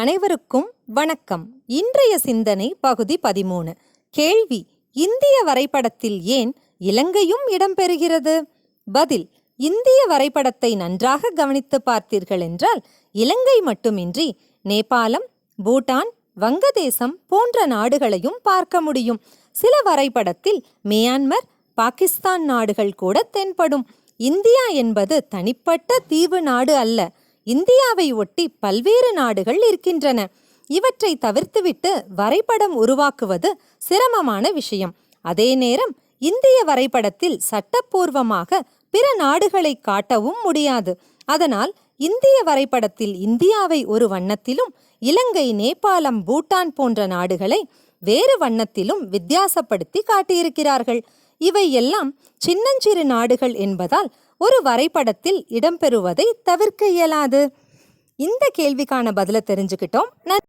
அனைவருக்கும் வணக்கம். இன்றைய சிந்தனை பகுதி பதிமூணு. கேள்வி இந்திய வரைபடத்தில் ஏன் இலங்கையும் இடம்பெறுகிறது? பதில் இந்திய வரைபடத்தை நன்றாக கவனித்து பார்த்தீர்கள் என்றால் இலங்கை மட்டுமின்றி நேபாளம் பூட்டான் வங்கதேசம் போன்ற நாடுகளையும் பார்க்க முடியும். சில வரைபடத்தில் மியான்மர் பாகிஸ்தான் நாடுகள் கூட தென்படும். இந்தியா என்பது தனிப்பட்ட தீவு நாடு அல்ல. இந்தியாவை ஒட்டி பல்வேறு நாடுகள் இருக்கின்றன. இவற்றை தவிர்த்துவிட்டு வரைபடம் உருவாக்குவது சிரமமான விஷயம். அதே நேரம் இந்திய வரைபடத்தில் சட்டப்பூர்வமாக பிற நாடுகளை காட்டவும் முடியாது. அதனால் இந்திய வரைபடத்தில் இந்தியாவை ஒரு வண்ணத்திலும் இலங்கை நேபாளம் பூட்டான் போன்ற நாடுகளை வேறு வண்ணத்திலும் வித்தியாசப்படுத்தி காட்டியிருக்கிறார்கள். இவை எல்லாம் சின்னஞ்சிறு நாடுகள் என்பதால் ஒரு வரைபடத்தில் இடம்பெறுவதை தவிர்க்க இயலாது. இந்த கேள்விக்கான பதிலை தெரிஞ்சுக்கிட்டோம். நன்றி.